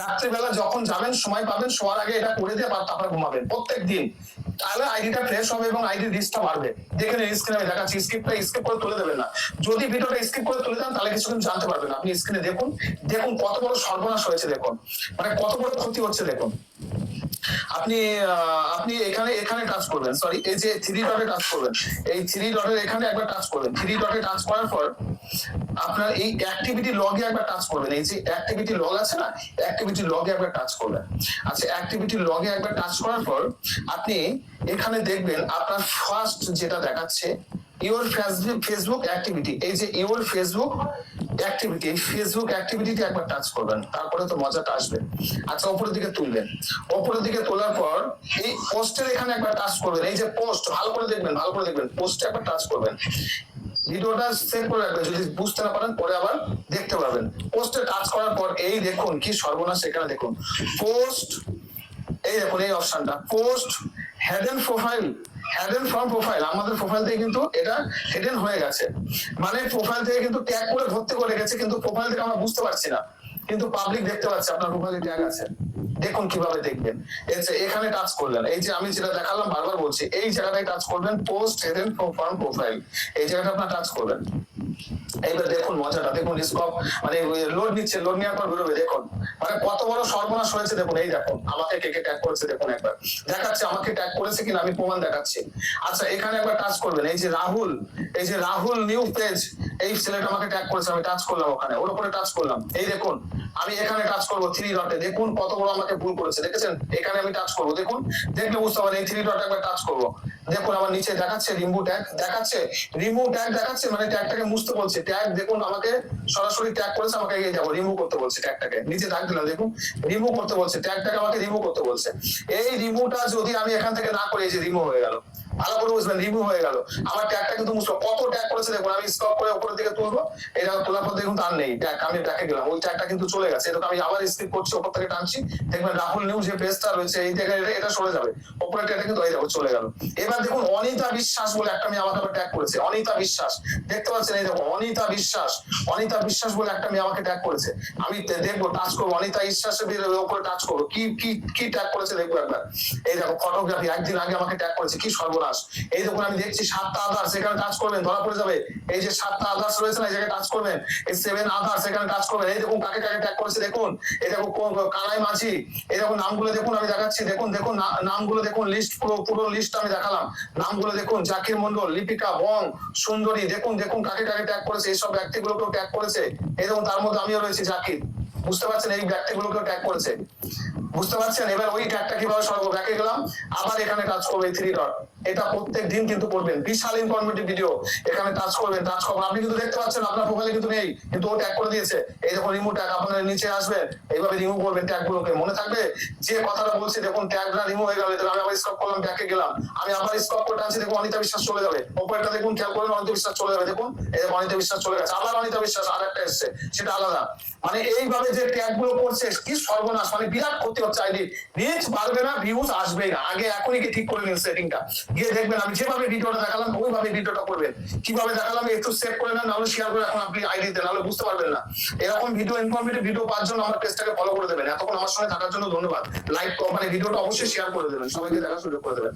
রাত্রিবেলা যখন যাবেন, সময় পাবেন, শোয়ার আগে এটা করে দিয়ে তারপরে ঘুমাবেন প্রত্যেক দিন তাহলে আইডিটা ফ্রেশ হবে এবং আইডি রিস্কটা বাড়বে। দেখেন স্ক্রিনে আমি দেখাচ্ছি স্ক্রিপ্টটা স্কিপ করে তুলে দেবেন না। যদি ভিডিওটা স্কিপ করে তুলে দেন, তাহলে কিছু জানতে পারবেন। আপনি স্ক্রিনে দেখুন দেখুন কত বড় সর্বনাশ হয়েছে, দেখুন। মানে কত বড় ক্ষতি হচ্ছে, দেখুন। আপনি আপনি এখানে এখানে কাজ করবেন সরি এই যে থ্রি ডটে কাজ করবেন। এই থ্রি ডটের এখানে একবার কাজ করবেন। থ্রি ডটে কাজ করার পর আপনার এই অ্যাক্টিভিটি লগে একবার টাচ করবেন। এই যে অ্যাক্টিভিটি লগ আছে না অ্যাক্টিভিটি লগে একবার টাচ করবেন। আচ্ছা অ্যাক্টিভিটি লগে একবার টাচ করার পর আপনি এখানে দেখবেন আপনার ফার্স্ট যেটা দেখাচ্ছে ইওর ফেসবুক অ্যাক্টিভিটি এই যে ইওর ফেসবুক অ্যাক্টিভিটি এই ফেসবুক অ্যাক্টিভিটিতে একবার টাচ করবেন। তারপরে তো মজাটা আসবে। আচ্ছা উপরের দিকে তুলবেন। উপরের দিকে তোলার পর এই পোস্টের এখানে একবার টাচ করবেন। এই যে পোস্ট ভালো করে দেখবেন, ভালো করে দেখবেন। পোস্টে একবার টাচ করবেন। ভিডিওটা সেভ করে রাখবেন, যদি বুঝতে না পারেন, পরে আবার দেখতে পাবেন পোস্টে টাচ করার পর এই দেখুন, কি সর্বনাশ এখানে দেখুন। পোস্ট এই দেখুন, এই অপশনটা post hidden profile hidden from profile আমাদের প্রোফাইল থেকে কিন্তু এটা হেডেন হয়ে গেছে। মানে প্রোফাইল থেকে কিন্তু ট্যাগ করে ভর্তি করে গেছে কিন্তু প্রোফাইল থেকে আমরা বুঝতে পারছি না। কিন্তু পাবলিক দেখতে পাচ্ছে, আপনার প্রোফাইলে ট্যাগ আছে। দেখুন কীভাবে দেখবেন। এই যে এখানে টাচ করলেন, এই যে আমি যেটা দেখালাম বারবার বলছি, এই জায়গাটায় টাচ করবেন পোস্ট হেডেন ফ্রম প্রোফাইল এই জায়গাটা আপনার টাচ করবেন। এইবার দেখুন মজাটা, দেখুন স্কপ মানে লোড নিচ্ছে লোড নেওয়ার পর বেরোবে। দেখুন মানে কত বড় সর্বনাশ হয়েছে, দেখুন, এই দেখুন, আমাকে কে কে ট্যাগ করেছে, দেখুন একবার। দেখাচ্ছে আমাকে ট্যাগ করেছে কিনা, আমি প্রমাণ দেখাচ্ছি। আচ্ছা এখানে একবার টাচ করবেন। এই যে রাহুল, এই যে রাহুল নিউ পেজ এই ছেলেটা আমাকে ট্যাগ করেছে, আমি টাচ করলাম ওখানে, ওর উপরে টাচ করলাম। এই দেখুন আমি এখানে টাচ করব থ্রি ডটে দেখুন কত বড় আমাকে ভুল করেছে, দেখেছেন? এখানে আমি টাচ করব। দেখুন, দেখলে বুঝতে পারেন এই থ্রি ডটে একবার টাচ করব। দেখুন, আমার নিচে দেখাচ্ছে রিমুভ ট্যাগ দেখাচ্ছে? রিমুভ ট্যাগ দেখাচ্ছে? মানে ট্যাগটাকে মুছতে বলছে। ট্যাগ দেখুন, আমাকে সরাসরি ট্যাগ করেছে, আমাকে এগিয়ে যাব। রিমুভ করতে বলছে ট্যাগটাকে নিচে ট্যাগ দিলাম, দেখুন রিমুভ করতে বলছে। ট্যাগটাকে আমাকে রিমুভ করতে বলছে। এই রিমুভটা যদি আমি এখান থেকে না করে, এই যে রিমুভ হয়ে গেল। ভালো করে বুঝবেন রিমুভ হয়ে গেল। আমার ট্যাগটা কিন্তু মুছবো কত ট্যাগ করেছে দেখুন, আমি স্টপ করে উপরের দিকে তুলবো। এটা তোলার পর দেখুন তার নেই। ট্যাগ আমি ট্যাগে গেলাম। ওই ট্যাগটা কিন্তু চলে গেছে। এটা আমি আবার স্কিপ করছি উপর থেকে টানছি। দেখবেন রাহুল নিউজ যে পেজটা রয়েছে, এই জায়গায় এটা- সরে যাবে। উপরে ট্যাগটা কিন্তু এই দেখো চলে গেল। এবার দেখুন অনিতা বিশ্বাস বলে একটা মেয়ে আমাকে ট্যাগ করেছে। অনিতা বিশ্বাস। দেখতে পাচ্ছেন, এই দেখো অনিতা বিশ্বাস। অনিতা বিশ্বাস বলে একটা মেয়ে আমাকে ট্যাগ করেছে। আমি দেখব টাচ করব। অনিতা বিশ্বাসের উপরে টাচ করব। কি কি কি ট্যাগ করেছে দেখব একবার। এই দেখো ফটোগ্রাফি একদিন আগে আমাকে ট্যাগ করেছে। কি সর্বনাশ। এই দেখুন আমি দেখছি, সাতটা আধার সেখানে টাচ করবেন ধরা পড়ে যাবে। এই যে সাতটা আধার্স রয়েছে না, এই জায়গায় টাচ করবেন এই সেভেন আধার সেখানে টাচ করবেন এই দেখুন, কাকে কাকে ট্যাগ করেছে, দেখুন। এই দেখো কোন- কানাই মাঝি। এই দেখুন, নামগুলো দেখুন, আমি দেখাচ্ছি। দেখুন দেখুন নামগুলো দেখুন লিস্ট পুরো পুরো লিস্ট আমি দেখালাম। নামগুলো দেখুন, জাকির মন্ডল লিপিকা, বং, সুন্দরী, দেখুন দেখুন, কাকে কাকে ট্যাগ করেছে, এইসব ব্যক্তিগুলোকেও ট্যাগ করেছে। এই দেখুন, তার মধ্যে আমিও রয়েছি, জাকির। বুঝতে পারছেন, এই ব্যক্তিগুলোকেও ট্যাগ করেছে। বুঝতে পারছেন? এবার ওই ট্যাগটা কীভাবে সরবো? ব্যাকে গেলাম, আবার এখানে টাচ করব, এই থ্রি ডট এটা প্রত্যেক দিন কিন্তু করবেন। বিশাল ইনফরমেটিভ ভিডিও এখানে টাচ করবেন টাচ করবেন। আপনি কিন্তু দেখতে পাচ্ছেন, আপনার প্রোফাইলে কিন্তু নেই, কিন্তু ও ট্যাগ করে দিয়েছে। এই দেখুন রিমুভ ট্যাগ আপনার নিচে আসবে এইভাবে রিমুভ করবেন ট্যাগ গুলোকে। মনে থাকবে, যে কথাটা বলছি, দেখুন ট্যাগটা রিমুভ হয়ে গেল আমি আবার স্টপ করলাম ব্যাকে গেলাম। আমি আবার স্টপ করে টানছি দেখুন, অনিতা বিশ্বাস চলে যাবে। ওপরটা দেখুন, খেয়াল করবেন, অনিতা বিশ্বাস চলে যাবে, দেখুন। এই দেখুন, অনিতা বিশ্বাস চলে গেছে। আবার অনিতা বিশ্বাস আর একটা এসছে, সেটা আলাদা। মানে এইভাবে যে ট্যাগগুলো করছে, কি সর্বনাশ মানে বিরাট ক্ষতি হচ্ছে, আইডি। রিচ বাড়বে না ভিউজ আসবে না। আগে এখনই কি ঠিক করে নিন সেটিংটা গিয়ে দেখবেন আমি যেভাবে ভিডিওটা দেখালাম, ওইভাবে ভিডিওটা করবেন। কীভাবে দেখালাম, একটু সেভ করে নেন, নাহলে শেয়ার করে এখন আপনি আইডি দেন নাহলে বুঝতে পারবেন না। এরকম ভিডিও ইনফরমেটিভ ভিডিও পাওয়ার জন্য আমার পেজটাকে ফলো করে দেবেন। এতক্ষণ আমার সঙ্গে থাকার জন্য ধন্যবাদ। লাইক মানে ভিডিওটা অবশ্যই শেয়ার করে দেবেন। সবাইকে দেখার সুযোগ করে দেবেন।